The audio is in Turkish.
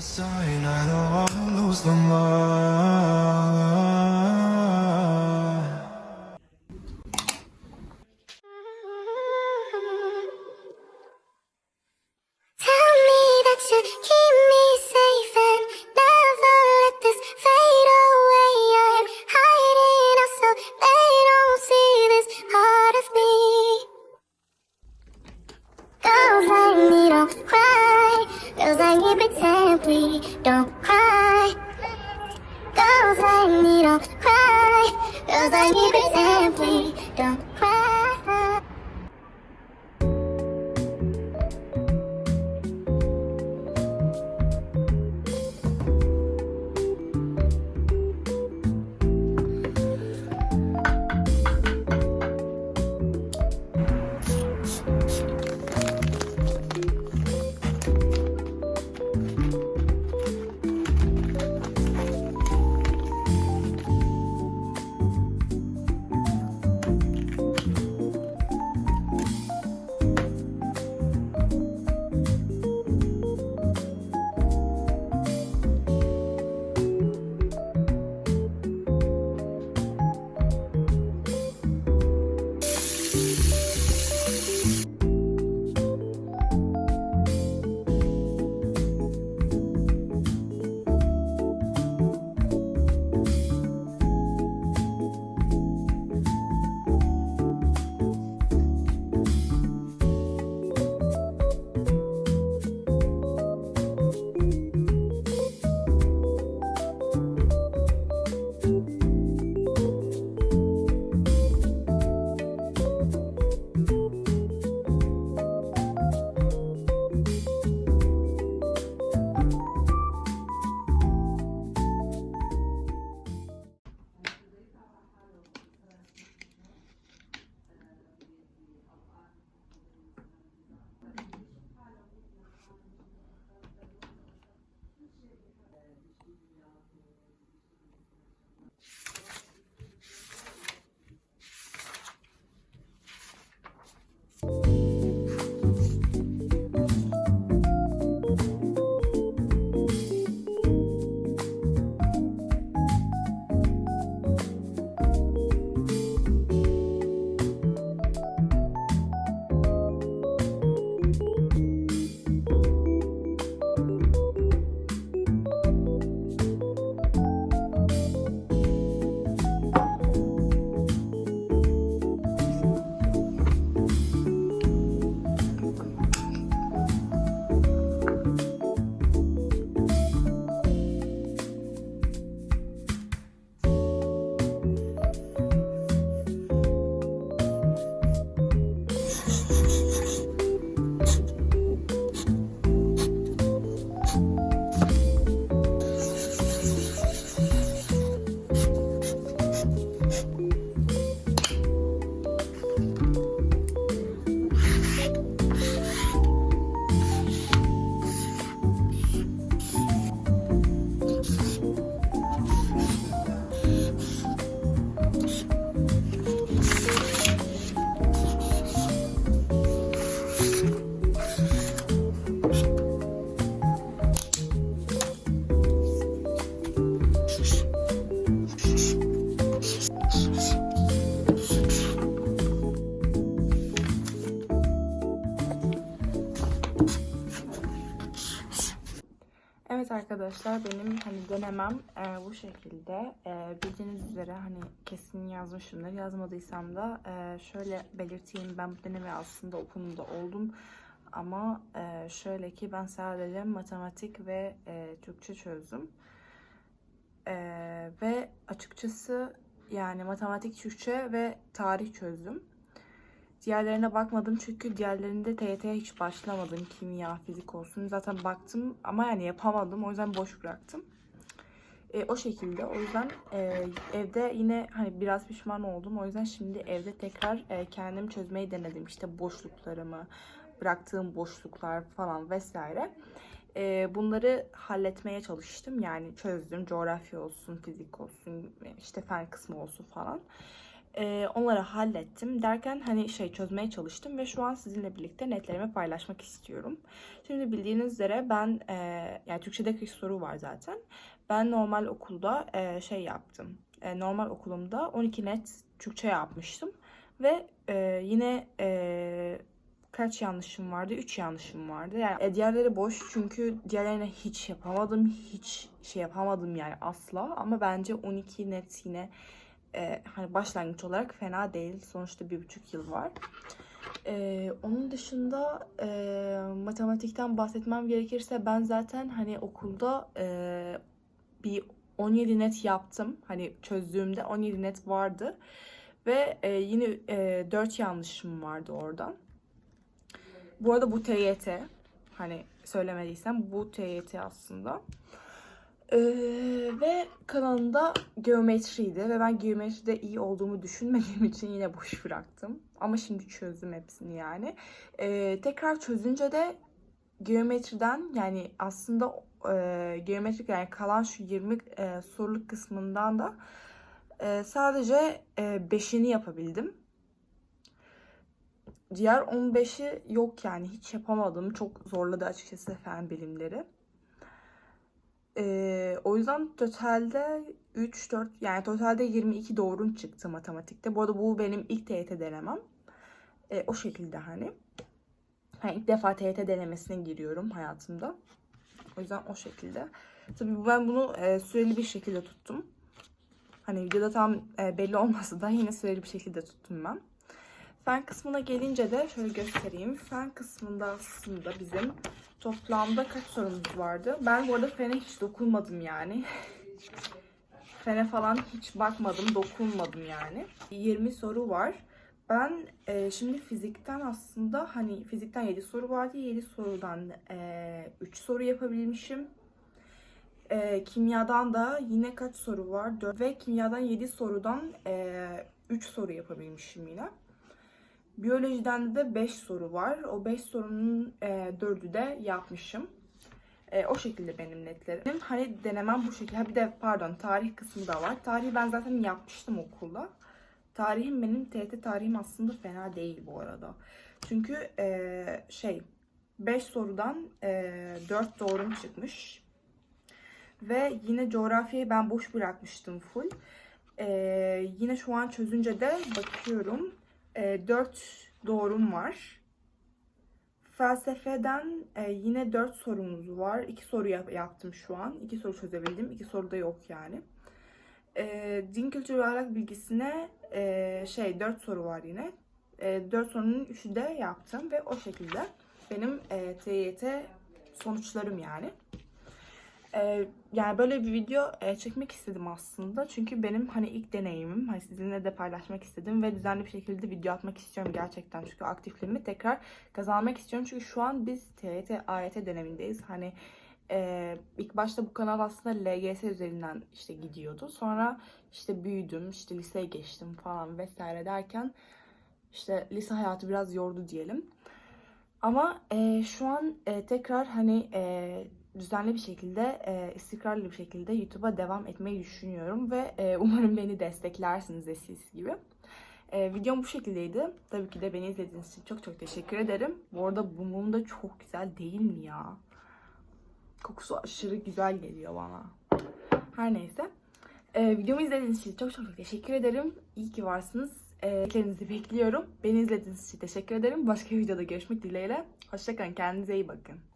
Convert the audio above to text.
sign I don't wanna lose the mind. I need to cry Cause I need to simply Don't Evet arkadaşlar benim hani denemem e, bu şekilde. E, bildiğiniz üzere hani kesin yazmışımdır. Yazmadıysam da e, şöyle belirteyim. Ben bu deneme aslında okulunda oldum. Ama e, şöyle ki ben sadece matematik ve e, Türkçe çözdüm. E, ve açıkçası yani matematik, Türkçe ve tarih çözdüm. Diğerlerine bakmadım çünkü diğerlerinde TYT'ye hiç başlamadım. Kimya, fizik olsun. Zaten baktım ama yani yapamadım. O yüzden boş bıraktım. E, o şekilde. O yüzden e, evde yine hani biraz pişman oldum. O yüzden şimdi evde tekrar e, kendim çözmeyi denedim. İşte boşluklarımı, bıraktığım boşluklar falan vesaire. E, bunları halletmeye çalıştım. Yani çözdüm. Coğrafya olsun, fizik olsun, işte fen kısmı olsun falan. Ee, onları hallettim derken hani şey çözmeye çalıştım ve şu an sizinle birlikte netlerimi paylaşmak istiyorum. Şimdi bildiğiniz üzere ben e, yani Türkçe'de 40 soru var zaten. Ben normal okulda e, şey yaptım. E, normal okulumda 12 net Türkçe yapmıştım ve e, yine e, kaç yanlışım vardı? 3 yanlışım vardı. Yani e, diğerleri boş çünkü diğerlerine hiç yapamadım. Hiç şey yapamadım yani asla. Ama bence 12 net yine e, hani başlangıç olarak fena değil. Sonuçta bir buçuk yıl var. E, onun dışında e, matematikten bahsetmem gerekirse ben zaten hani okulda e, bir 17 net yaptım. Hani çözdüğümde 17 net vardı. Ve e, yine e, 4 yanlışım vardı oradan. Bu arada bu TYT. Hani söylemediysem bu TYT aslında. Ee, ve kanalında geometriydi ve ben geometride iyi olduğumu düşünmediğim için yine boş bıraktım. Ama şimdi çözdüm hepsini yani. Ee, tekrar çözünce de geometriden yani aslında e, geometrik yani kalan şu 20 e, soruluk kısmından da e, sadece 5'ini yapabildim. Diğer 15'i yok yani hiç yapamadım. Çok zorladı açıkçası fen bilimleri. Ee, o yüzden totalde 3, 4 yani totalde 22 doğrum çıktı matematikte. Bu arada bu benim ilk TYT denemem. Ee, o şekilde hani. hani. ilk defa TYT denemesine giriyorum hayatımda. O yüzden o şekilde. Tabii ben bunu e, süreli bir şekilde tuttum. Hani videoda tam e, belli olmasa da yine süreli bir şekilde tuttum ben. Fen kısmına gelince de şöyle göstereyim. Fen kısmında aslında bizim toplamda kaç sorumuz vardı? Ben bu arada fene hiç dokunmadım yani. Fene falan hiç bakmadım, dokunmadım yani. 20 soru var. Ben e, şimdi fizikten aslında hani fizikten 7 soru vardı. 7 sorudan e, 3 soru yapabilmişim. E, kimyadan da yine kaç soru var? 4 ve kimyadan 7 sorudan e, 3 soru yapabilmişim yine. Biyolojiden de 5 soru var. O 5 sorunun e, 4'ü de yapmışım. E, o şekilde benim netlerim. Hani denemem bu şekilde. Ha bir de pardon tarih kısmı da var. Tarihi ben zaten yapmıştım okulda. Tarihim benim TET tarihim aslında fena değil bu arada. Çünkü e, şey 5 sorudan e, 4 doğrum çıkmış. Ve yine coğrafyayı ben boş bırakmıştım full. E, yine şu an çözünce de bakıyorum. E, 4 doğrum var. Felsefeden e, yine 4 sorumuz var. 2 soru yap- yaptım şu an. 2 soru çözebildim. 2 soru da yok yani. E, din kültürü ahlak bilgisine e, şey 4 soru var yine. E, 4 sorunun 3'ü de yaptım ve o şekilde benim e, TYT sonuçlarım yani. Ee, yani böyle bir video e, çekmek istedim aslında. Çünkü benim hani ilk deneyimim. Hani sizinle de paylaşmak istedim ve düzenli bir şekilde video atmak istiyorum gerçekten. Çünkü aktifliğimi tekrar kazanmak istiyorum. Çünkü şu an biz TYT, AYT dönemindeyiz. Hani e, ilk başta bu kanal aslında LGS üzerinden işte gidiyordu. Sonra işte büyüdüm, işte liseye geçtim falan vesaire derken işte lise hayatı biraz yordu diyelim. Ama e, şu an e, tekrar hani e, düzenli bir şekilde, e, istikrarlı bir şekilde YouTube'a devam etmeyi düşünüyorum ve e, umarım beni desteklersiniz de siz gibi. E, videom bu şekildeydi. Tabii ki de beni izlediğiniz için çok çok teşekkür ederim. Bu arada mum da çok güzel değil mi ya? Kokusu aşırı güzel geliyor bana. Her neyse. E, videomu izlediğiniz için çok çok teşekkür ederim. İyi ki varsınız. E, Beklerinizi bekliyorum. Beni izlediğiniz için teşekkür ederim. Başka bir videoda görüşmek dileğiyle. Hoşçakalın. Kendinize iyi bakın.